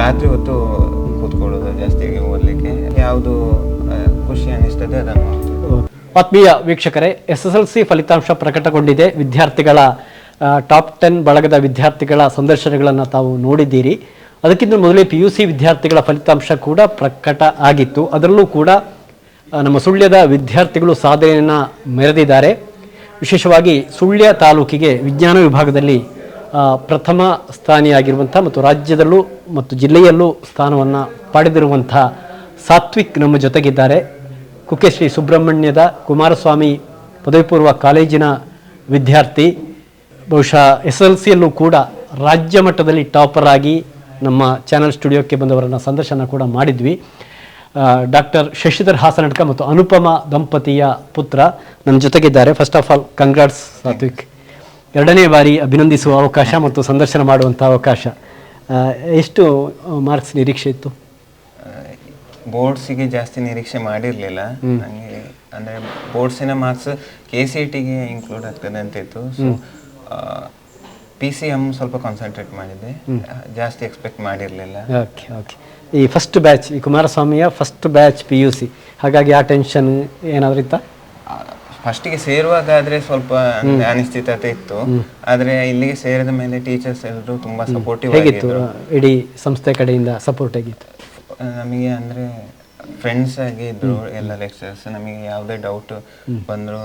ರಾತ್ರಿ ಹೊತ್ತು ಕೂತ್ಕೊಳ್ಳೋದು ಜಾಸ್ತಿ ಓದಲಿಕ್ಕೆ ಯಾವುದು ಖುಷಿ ಅನ್ನಿಸ್ತದೆ ಅದನ್ನು. ಆತ್ಮೀಯ ವೀಕ್ಷಕರೇ ಎಸ್ ಎಸ್ ಎಲ್ ಸಿ ಫಲಿತಾಂಶ ಪ್ರಕಟಗೊಂಡಿದೆ. ವಿದ್ಯಾರ್ಥಿಗಳ ಟಾಪ್ ಟೆನ್ ಬಳಗದ ವಿದ್ಯಾರ್ಥಿಗಳ ಸಂದರ್ಶನಗಳನ್ನು ತಾವು ನೋಡಿದ್ದೀರಿ. ಅದಕ್ಕಿಂತ ಮೊದಲೇ ಪಿ ಯು ಸಿ ವಿದ್ಯಾರ್ಥಿಗಳ ಫಲಿತಾಂಶ ಕೂಡ ಪ್ರಕಟ ಆಗಿತ್ತು. ಅದರಲ್ಲೂ ಕೂಡ ನಮ್ಮ ಸುಳ್ಯದ ವಿದ್ಯಾರ್ಥಿಗಳು ಸಾಧನೆಯನ್ನು ಮೆರೆದಿದ್ದಾರೆ. ವಿಶೇಷವಾಗಿ ಸುಳ್ಯ ತಾಲೂಕಿಗೆ ವಿಜ್ಞಾನ ವಿಭಾಗದಲ್ಲಿ ಪ್ರಥಮ ಸ್ಥಾನಿಯಾಗಿರುವಂಥ ಮತ್ತು ರಾಜ್ಯದಲ್ಲೂ ಮತ್ತು ಜಿಲ್ಲೆಯಲ್ಲೂ ಸ್ಥಾನವನ್ನು ಪಡೆದಿರುವಂಥ ಸಾತ್ವಿಕ್ ನಮ್ಮ ಜೊತೆಗಿದ್ದಾರೆ. ಕುಕ್ಕೆ ಶ್ರೀ ಸುಬ್ರಹ್ಮಣ್ಯದ ಕುಮಾರಸ್ವಾಮಿ ಪದವಿ ಪೂರ್ವ ಕಾಲೇಜಿನ ವಿದ್ಯಾರ್ಥಿ, ಬಹುಶಃ ಎಸ್ ಎಲ್ ಸಿಯಲ್ಲೂ ಕೂಡ ರಾಜ್ಯ ಮಟ್ಟದಲ್ಲಿ ಟಾಪರ್ ಆಗಿ ನಮ್ಮ ಚಾನಲ್ ಸ್ಟುಡಿಯೋಕ್ಕೆ ಬಂದವರನ್ನು ಸಂದರ್ಶನ ಕೂಡ ಮಾಡಿದ್ವಿ. ಡಾಕ್ಟರ್ ಶಶಿಧರ್ ಹಾಸನಡ್ಕ ಮತ್ತು ಅನುಪಮ ದಂಪತಿಯ ಪುತ್ರ ನನ್ನ ಜೊತೆಗಿದ್ದಾರೆ. First of all congrats Sathvik. ಎರಡನೇ ಬಾರಿ ಅಭಿನಂದಿಸುವ ಅವಕಾಶ ಮತ್ತು ಸಂದರ್ಶನ ಮಾಡುವಂಥ ಅವಕಾಶ. ಎಷ್ಟು ಮಾರ್ಕ್ಸ್ ನಿರೀಕ್ಷೆ ಇತ್ತು? ಬೋರ್ಡ್ಸಿಗೆ ಜಾಸ್ತಿ ನಿರೀಕ್ಷೆ ಮಾಡಿರಲಿಲ್ಲ. ನನಗೆ ಅಂದರೆ ಬೋರ್ಡ್ಸಿನ ಮಾರ್ಕ್ಸ್ ಕೆ ಸಿ ಟಿಗೆ ಇನ್ಕ್ಲೂಡ್ ಆಗ್ತದೆ ಅಂತ ಇತ್ತು. ಸೊ ಪಿ ಸಿ ಎಂ ಸ್ವಲ್ಪ ಕಾನ್ಸಂಟ್ರೇಟ್ ಮಾಡಿದ್ದೆ. ಜಾಸ್ತಿ ಎಕ್ಸ್ಪೆಕ್ಟ್ ಮಾಡಿರಲಿಲ್ಲ. Okay okay. ಈ ಫಸ್ಟ್ ಬ್ಯಾಚ್ ಈ ಕುಮಾರಸ್ವಾಮಿಯ first batch P U C ಹಾಗಾಗಿ ಆ ಟೆನ್ಷನ್ ಏನಾದರೂ ಇತ್ತಾ? ಫಸ್ಟಿಗೆ ಸೇರುವಾಗ ಆದ್ರೆ ಸ್ವಲ್ಪ ಅನಿಶ್ಚಿತತೆ ಇತ್ತು. ಆದ್ರೆ ಇಲ್ಲಿಗೆ ಸೇರಿದ ಮೇಲೆ ಟೀಚರ್ಸ್ ಎಲ್ಲರೂ ತುಂಬಾ ಸಪೋರ್ಟಿವ್ ಹೇಗಿತ್ತು? ಆಗಿದ್ರು. ಇಡೀ ಸಂಸ್ಥೆ ಕಡೆಯಿಂದ ಸಪೋರ್ಟ್ ಆಗಿತ್ತು ನಮಗೆ ಅಂದ್ರೆ ಫ್ರೆಂಡ್ಸ್ ಆಗಿ ಇದ್ರು ಎಲ್ಲ ಲೆಕ್ಚರ್ಸ್ ನಮಗೆ ಯಾವುದೇ ಡೌಟ್ ಬಂದ್ರು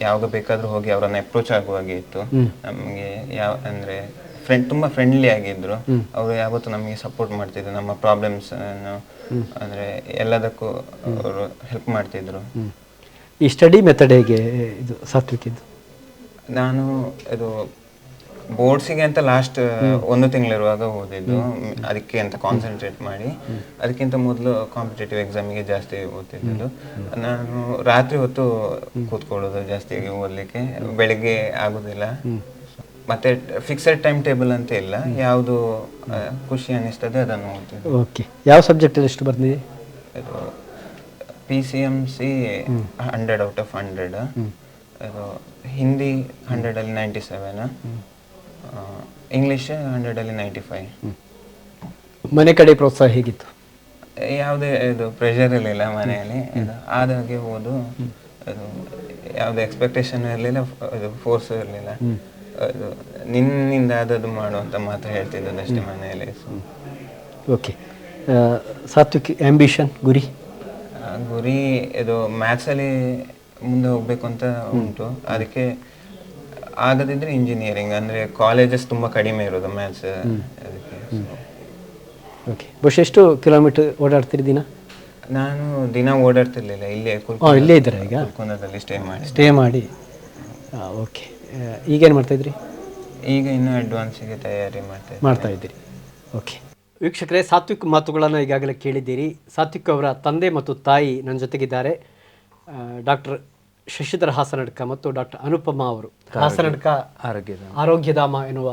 ಯಾವಾಗ ಬೇಕಾದ್ರೂ ಹೋಗಿ ಅವರನ್ನ ಅಪ್ರೋಚ್ ಆಗುವ ಹಾಗೆ ಇತ್ತು ನಮಗೆ ಯಾವ ಅಂದ್ರೆ ಫ್ರೆಂಡ್ ತುಂಬಾ ಫ್ರೆಂಡ್ಲಿ ಆಗಿದ್ರು. ಅವರು ಯಾವತ್ತೂ ನಮಗೆ ಸಪೋರ್ಟ್ ಮಾಡ್ತಿದ್ರು. ನಮ್ಮ ಪ್ರಾಬ್ಲಮ್ಸ್ ಅಂದ್ರೆ ಎಲ್ಲದಕ್ಕೂ ಅವರು ಹೆಲ್ಪ್ ಮಾಡ್ತಿದ್ರು. ಈ ಸ್ಟಡಿ ಮೆಥಡ್ ಹೇಗೆ ಇದು ಸಾತ್ವಿಕಿದ್ದು? ನಾನು ಇದು ಬೋರ್ಡ್ಸಿಗೆ ಅಂತ ಲಾಸ್ಟ್ ಒಂದು ತಿಂಗಳಿರುವಾಗ ಓದಿದ್ದು. ಅದಕ್ಕೆ ಅಂತ ಕಾನ್ಸಂಟ್ರೇಟ್ ಮಾಡಿ. ಅದಕ್ಕಿಂತ ಮೊದಲು ಕಾಂಪಿಟೇಟಿವ್ ಎಕ್ಸಾಮಿಗೆ ಜಾಸ್ತಿ ಓದ್ತಿದ್ದು ನಾನು ರಾತ್ರಿ ಹೊತ್ತು ಕೂತ್ಕೊಳ್ಳೋದು ಜಾಸ್ತಿ ಓದಲಿಕ್ಕೆ. ಬೆಳಿಗ್ಗೆ ಆಗೋದಿಲ್ಲ. ಮತ್ತೆ ಫಿಕ್ಸೆಡ್ ಟೈಮ್ ಟೇಬಲ್ ಅಂತ ಇಲ್ಲ. ಯಾವುದು ಖುಷಿ ಅನ್ನಿಸ್ತದೆ ಅದನ್ನು ಓದ್ತಿದ್ದೆ. ಓಕೆ ಯಾವ ಸಬ್ಜೆಕ್ಟ್ ಎಷ್ಟು ಬರ್ತೀವಿ P C M C hundred out of hundred ಇದು ಹಿಂದಿ ಹಂಡ್ರೆಡಲ್ಲಿ ನೈಂಟಿ ಸೆವೆನ್ ಇಂಗ್ಲೀಷ್ ಹಂಡ್ರೆಡಲ್ಲಿ ನೈಂಟಿ ಫೈವ್ ಮನೆ ಕಡೆ ಪ್ರೋತ್ಸಾಹ ಹೇಗಿತ್ತು? ಯಾವುದೇ ಇದು ಪ್ರೆಷರ್ ಇರಲಿಲ್ಲ ಮನೆಯಲ್ಲಿ. ಇದು ಆದಾಗೆ ಓದು. ಅದು ಯಾವುದೇ ಎಕ್ಸ್ಪೆಕ್ಟೇಷನ್ ಇರಲಿಲ್ಲ ಇದು ಫೋರ್ಸ್ ಇರಲಿಲ್ಲ. ಅದು ನಿನ್ನಿಂದ ಆದದ್ದು ಮಾಡುವಂತ ಮಾತ್ರ ಹೇಳ್ತಿದ್ದದ್ದು ಅಷ್ಟೇ ಮನೆಯಲ್ಲಿ. ಓಕೆ ಸಾತ್ವಿಕ್ ಆಂಬಿಷನ್ ಗುರಿ? ಗುರಿ ಇದು ಮ್ಯಾಥ್ಸ್ ಅಲ್ಲಿ ಮುಂದೆ ಹೋಗ್ಬೇಕು ಅಂತ ಉಂಟು. ಅದಕ್ಕೆ ಆಗದಿದ್ರೆ ಇಂಜಿನಿಯರಿಂಗ್ ಅಂದ್ರೆ ಕಾಲೇಜಸ್ ತುಂಬಾ ಕಡಿಮೆ ಇರೋದು ಮ್ಯಾಥ್ಸ್ ಅದಕ್ಕೆ ಓಕೆ ಬಹುಶಃ ಎಷ್ಟು ಕಿಲೋಮೀಟರ್ ಓಡಾಡ್ತೀರಿ ದಿನ? ನಾನು ದಿನ ಓಡಾಡ್ತಿರ್ಲಿಲ್ಲ ಇಲ್ಲೇ ಇಲ್ಲೇ ಇದ್ದೀರಾ ಈಗ? ಕುಲ್ಕುಂದದಲ್ಲಿ ಸ್ಟೇ ಮಾಡಿ. ಸ್ಟೇ ಮಾಡಿ. ಓಕೆ ಈಗೇನು ಮಾಡ್ತಾಯಿದ್ರಿ ಈಗ ಇನ್ನು ಅಡ್ವಾನ್ಸಿಗೆ ತಯಾರಿ ಮಾಡ್ತಾ ಇದ್ದೀನಿ. ಮಾಡ್ತಾ ಇದ್ದೀರಿ. ಓಕೆ ವೀಕ್ಷಕರೇ ಸಾತ್ವಿಕ್ ಮಾತುಗಳನ್ನು ಈಗಾಗಲೇ ಕೇಳಿದ್ದೀರಿ. ಸಾತ್ವಿಕ್ ಅವರ ತಂದೆ ಮತ್ತು ತಾಯಿ ನನ್ನ ಜೊತೆಗಿದ್ದಾರೆ. ಡಾಕ್ಟರ್ ಶಶಿಧರ ಹಾಸನಡ್ಕ ಮತ್ತು ಡಾಕ್ಟರ್ ಅನುಪಮ ಅವರು. ಹಾಸನಡ್ಕ ಆರೋಗ್ಯದ ಆರೋಗ್ಯಧಾಮ ಎನ್ನುವ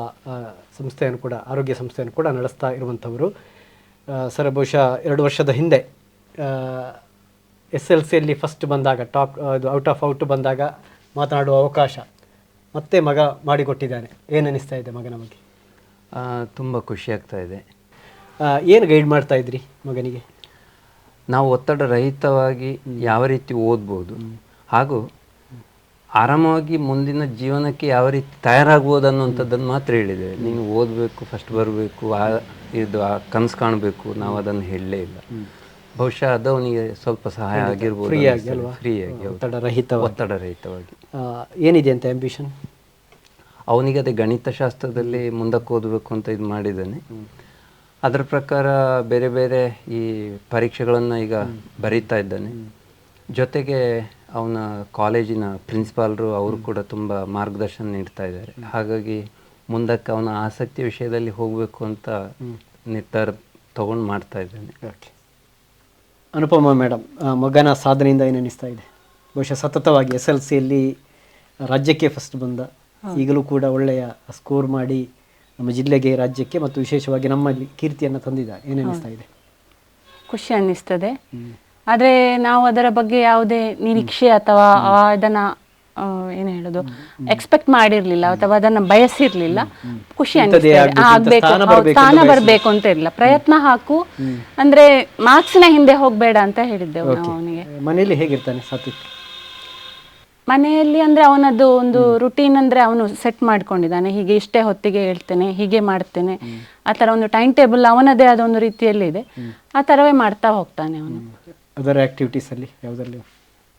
ಸಂಸ್ಥೆಯನ್ನು ಕೂಡ ಆರೋಗ್ಯ ಸಂಸ್ಥೆಯನ್ನು ಕೂಡ ನಡೆಸ್ತಾ ಇರುವಂಥವರು. ಸರ್ ಬಹುಶಃ ಎರಡು ವರ್ಷದ ಹಿಂದೆ ಎಸ್ ಎಲ್ ಸಿಯಲ್ಲಿ ಫಸ್ಟ್ ಬಂದಾಗ ಟಾಪ್ ಇದು ಔಟ್ ಆಫ್ ಔಟ್ ಬಂದಾಗ ಮಾತನಾಡುವ ಅವಕಾಶ ಮತ್ತೆ ಮಗ ಮಾಡಿಕೊಟ್ಟಿದ್ದಾನೆ. ಏನು ಅನಿಸ್ತಾ ಇದೆ ಮಗನ ಬಗ್ಗೆ? ತುಂಬ ಖುಷಿ ಆಗ್ತಾ ಇದೆ. ಏನು ಗೈಡ್ ಮಾಡ್ತಾ ಇದ್ರಿ ಮಗನಿಗೆ? ನಾವು ಒತ್ತಡ ರಹಿತವಾಗಿ ಯಾವ ರೀತಿ ಓದ್ಬೋದು ಹಾಗೂ ಆರಾಮವಾಗಿ ಮುಂದಿನ ಜೀವನಕ್ಕೆ ಯಾವ ರೀತಿ ತಯಾರಾಗ್ಬೋದು ಅನ್ನುವಂಥದ್ದನ್ನು ಮಾತ್ರ ಹೇಳಿದೆ ನೀನು ಓದಬೇಕು ಫಸ್ಟ್ ಬರಬೇಕು ಆ ಇದು ಆ ಕನಸು ಕಾಣಬೇಕು ನಾವು ಅದನ್ನು ಹೇಳಲೇ ಇಲ್ಲ. ಬಹುಶಃ ಅದು ಅವನಿಗೆ ಸ್ವಲ್ಪ ಸಹಾಯ ಆಗಿರ್ಬೋದು ಫ್ರೀ ಆಗಿ ಅಲ್ವಾ? ಫ್ರೀ ಆಗಿ ಒತ್ತಡ ರಹಿತ ಒತ್ತಡ ರಹಿತವಾಗಿ. ಏನಿದೆ ಅಂತ ಆಂಬಿಷನ್ ಅವನಿಗೆ ಅದೇ ಗಣಿತಶಾಸ್ತ್ರದಲ್ಲಿ ಮುಂದಕ್ಕೆ ಓದಬೇಕು ಅಂತ ಇದು ಮಾಡಿದ್ದಾನೆ. ಅದರ ಪ್ರಕಾರ ಬೇರೆ ಬೇರೆ ಈ ಪರೀಕ್ಷೆಗಳನ್ನು ಈಗ ಬರೀತಾ ಇದ್ದಾನೆ. ಜೊತೆಗೆ ಅವನ ಕಾಲೇಜಿನ ಪ್ರಿನ್ಸಿಪಾಲರು ಅವರು ಕೂಡ ತುಂಬ ಮಾರ್ಗದರ್ಶನ ನೀಡ್ತಾ ಇದ್ದಾರೆ. ಹಾಗಾಗಿ ಮುಂದಕ್ಕೆ ಅವನ ಆಸಕ್ತಿ ವಿಷಯದಲ್ಲಿ ಹೋಗಬೇಕು ಅಂತ ನಿರ್ಧಾರ ತಗೊಂಡು ಮಾಡ್ತಾ ಇದ್ದಾನೆ. ಅನುಪಮ ಮೇಡಮ್ ಮಗನ ಸಾಧನೆಯಿಂದ ಏನಿಸ್ತಾ ಇದೆ? ಬಹುಶಃ ಸತತವಾಗಿ ಎಸ್ ಎಲ್ ಸಿಯಲ್ಲಿ ರಾಜ್ಯಕ್ಕೆ ಫಸ್ಟ್ ಬಂದ. ಈಗಲೂ ಕೂಡ ಒಳ್ಳೆಯ ಸ್ಕೋರ್ ಮಾಡಿ ನಮ್ಮ ಜಿಲ್ಲೆಗೆ ರಾಜ್ಯಕ್ಕೆ ಮತ್ತು ವಿಶೇಷವಾಗಿ ನಮ್ಮಲ್ಲಿ ಕೀರ್ತಿಯನ್ನು ತಂದಿದ್ದಾರೆ. ಏನಿಸ್ತಾ ಇದೆ? ಖುಷಿ ಅನ್ನಿಸ್ತದೆ. ಆದರೆ ನಾವು ಅದರ ಬಗ್ಗೆ ಯಾವುದೇ ನಿರೀಕ್ಷೆ ಅಥವಾ ಅದನ್ನ ಏನು ಹೇಳೋದು ಎಕ್ಸ್ಪೆಕ್ಟ್ ಮಾಡಿರ್ಲಿಲ್ಲ ಅಥವಾ ಅದನ್ನ ಬಯಸಿರ್ಲಿಲ್ಲ. ಖುಷಿ ಆಗ್ಬೇಕು, ಸ್ಥಾನ ಬರ್ಬೇಕು ಅಂತ ಬರಬೇಕು ಅಂತ ಇರಲಿಲ್ಲ. ಪ್ರಯತ್ನ ಹಾಕು. ಅಂದ್ರೆ ಮಾರ್ಕ್ಸ್ನ ಹಿಂದೆ ಹೋಗ್ಬೇಡ ಅಂತ ಹೇಳಿದ್ದೆವು ನಾವು ಅವನಿಗೆ. ಮನೆಯಲ್ಲಿ ಹೇಗಿರ್ತಾನೆ ಸಾತ್ವಿಕ್? ಮನೆಯಲ್ಲಿ ಅಂದ್ರೆ ಅವನದ್ದು ಒಂದು ರುಟೀನ್ ಅಂದ್ರೆ ಅವನು ಸೆಟ್ ಮಾಡ್ಕೊಂಡಿದ್ದಾನೆ. ಹೀಗೆ ಇಷ್ಟೇ ಹೊತ್ತಿಗೆ ಹೇಳ್ತೇನೆ ಹೀಗೆ ಮಾಡ್ತೇನೆ. ಆ ತರ ಒಂದು ಟೈಮ್ ಟೇಬಲ್ ಅವನದೇ ಆದ ಒಂದು ರೀತಿಯಲ್ಲಿ ಇದೆ. ಆ ತರವೇ ಮಾಡ್ತಾ ಹೋಗ್ತಾನೆ ಅವನು. ಅದರ ಆಕ್ಟಿವಿಟೀಸ್ ಅಲ್ಲಿ ಯಾವುದರಲ್ಲಿ?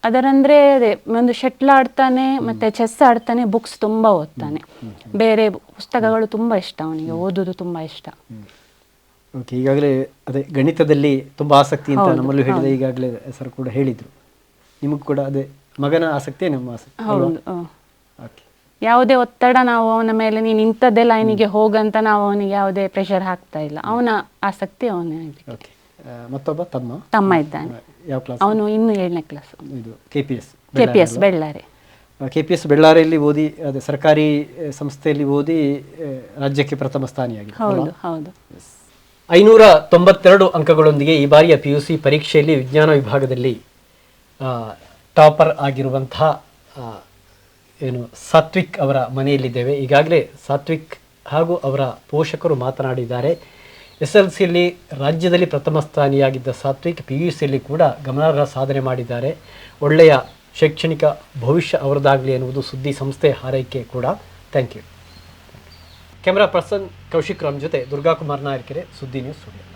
ಅದರಂದ್ರೆ ಅದೇ ಒಂದು ಶಟ್ಲ್ ಆಡ್ತಾನೆ ಮತ್ತೆ ಚೆಸ್ ಆಡ್ತಾನೆ ಬುಕ್ಸ್ ತುಂಬಾ ಓದ್ತಾನೆ. ಬೇರೆ ಪುಸ್ತಕಗಳು ತುಂಬಾ ಇಷ್ಟ ಅವನಿಗೆ ಓದೋದು ತುಂಬಾ ಇಷ್ಟ. ಓಕೆ ಈಗಾಗಲೇ ಅದೇ ಗಣಿತದಲ್ಲಿ ತುಂಬಾ ಆಸಕ್ತಿ ಅಂತ ನಮ್ಮಲ್ಲೂ ಹೇಳಿದ ಈಗಾಗಲೇ ಸರ್ ಕೂಡ ಹೇಳಿದ್ರು. ನಿಮಗೂ ಕೂಡ ಅದೇ ಮಗನ ಆಸಕ್ತಿ ನಮ್ಮ ಆಸಕ್ತಿ ಹೌದು ಹ್ಮ್. ಓಕೆ ಯಾವುದೇ ಒತ್ತಡ ನಾವು ಅವನ ಮೇಲೆ ನೀನು ಇಂಥದ್ದೇ ಲೈನಿಗೆ ಹೋಗಂತ ನಾವು ಅವನಿಗೆ ಯಾವುದೇ ಪ್ರೆಷರ್ ಹಾಕ್ತಾ ಇಲ್ಲ. ಅವನ ಆಸಕ್ತಿ ಅವನೇ ಓಕೆ ಮತ್ತೊಬ್ಬ ತಮ್ಮ? ತಮ್ಮ ಇದ್ದಾನೆ. ಯಾವ ಕ್ಲಾಸ್ ಅವನು ಇನ್ನು ಏಳನೇ ಕ್ಲಾಸ್ ಇದು K P S K P S Bellare K P S ಬೆಳ್ಳಾರಿಯಲ್ಲಿ ಓದಿ ಅದೇ ಸರ್ಕಾರಿ ಸಂಸ್ಥೆಯಲ್ಲಿ ಓದಿ ರಾಜ್ಯಕ್ಕೆ ಪ್ರಥಮ ಸ್ಥಾನಿಯಾಗಿ. ಹೌದು ಹೌದು. ಐನೂರ ತೊಂಬತ್ತೆರಡು ಅಂಕಗಳೊಂದಿಗೆ ಈ ಬಾರಿಯ ಪಿ ಯು ಸಿ ಪರೀಕ್ಷೆಯಲ್ಲಿ ವಿಜ್ಞಾನ ವಿಭಾಗದಲ್ಲಿ ಟಾಪರ್ ಆಗಿರುವಂತಹ ಏನು ಸಾತ್ವಿಕ್ ಅವರ ಮನೆಯಲ್ಲಿದ್ದೇವೆ. ಈಗಾಗಲೇ ಸಾತ್ವಿಕ್ ಹಾಗೂ ಅವರ ಪೋಷಕರು ಮಾತನಾಡಿದ್ದಾರೆ. ಎಸ್ ಎಲ್ ಸಿಯಲ್ಲಿ ರಾಜ್ಯದಲ್ಲಿ ಪ್ರಥಮ ಸ್ಥಾನಿಯಾಗಿದ್ದ ಸಾತ್ವಿಕ್ ಪಿ ಯು ಸಿಯಲ್ಲಿ ಕೂಡ ಗಮನಾರ್ಹ ಸಾಧನೆ ಮಾಡಿದ್ದಾರೆ. ಒಳ್ಳೆಯ ಶೈಕ್ಷಣಿಕ ಭವಿಷ್ಯ ಅವರದಾಗಲಿ ಎನ್ನುವುದು ಸುದ್ದಿ ಸಂಸ್ಥೆ ಹಾರೈಕೆ ಕೂಡ. Thank you. Camera person Kaushik Ram ಜೊತೆ ದುರ್ಗಾಕುಮಾರ್ ನಾಯರ್ಕೆರೆ ಸುದ್ದಿ news studio.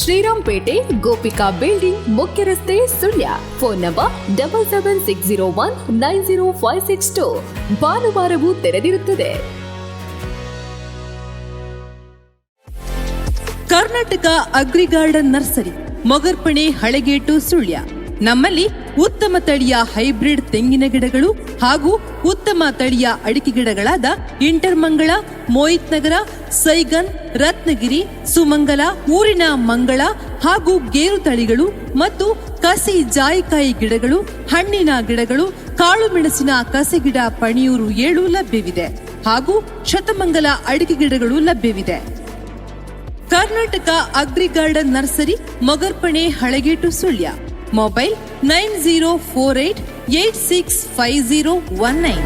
Shrirampete Gopika building ಮುಖ್ಯ ರಸ್ತೆ Sullia. Phone number double seven six zero one nine zero five six two ಭಾನುವಾರವೂ ತೆರೆದಿರುತ್ತದೆ. Karnataka agri garden nursery, Mogarpane Halegate Sullia. ನಮ್ಮಲ್ಲಿ ಉತ್ತಮ ತಳಿಯ ಹೈಬ್ರಿಡ್ ತೆಂಗಿನ ಗಿಡಗಳು ಹಾಗೂ ಉತ್ತಮ ತಳಿಯ ಅಡಿಕೆ ಗಿಡಗಳಾದ ಇಂಟರ್ಮಂಗಳ ಮೋಹಿತ್ ನಗರ, ಸೈಗನ್, ರತ್ನಗಿರಿ, ಸುಮಂಗಲ, ಊರಿನ ಮಂಗಳ ಹಾಗೂ ಗೇರು ತಳಿಗಳು ಮತ್ತು ಕಸಿ ಜಾಯಿಕಾಯಿ ಗಿಡಗಳು, ಹಣ್ಣಿನ ಗಿಡಗಳು, ಕಾಳು ಮೆಣಸಿನ ಕಸಿ ಗಿಡ ಪಣಿಯೂರು ಏಳು ಲಭ್ಯವಿದೆ ಹಾಗೂ ಶತಮಂಗಲ ಅಡಿಕೆ ಗಿಡಗಳು ಲಭ್ಯವಿದೆ. Karnataka agri garden nursery, Mogarpane Halegate Sullia. Mobile nine zero four eight eight six five zero one nine